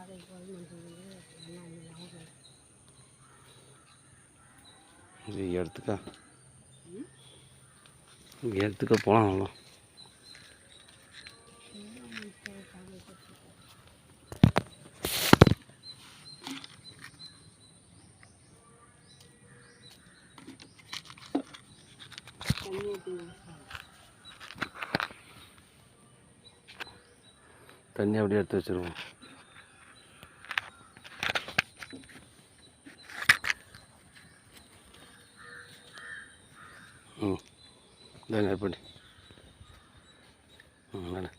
அதை கவர்மெண்ட் வந்து அவங்க இது எடுத்துக்க. இங்கே எடுத்துக்க போகலாம் நல்லா தண்ணி அப்படியே எடுத்து வச்சிருவோம். ഇതങ്ങനെ പോണ്ടി അങ്ങനെ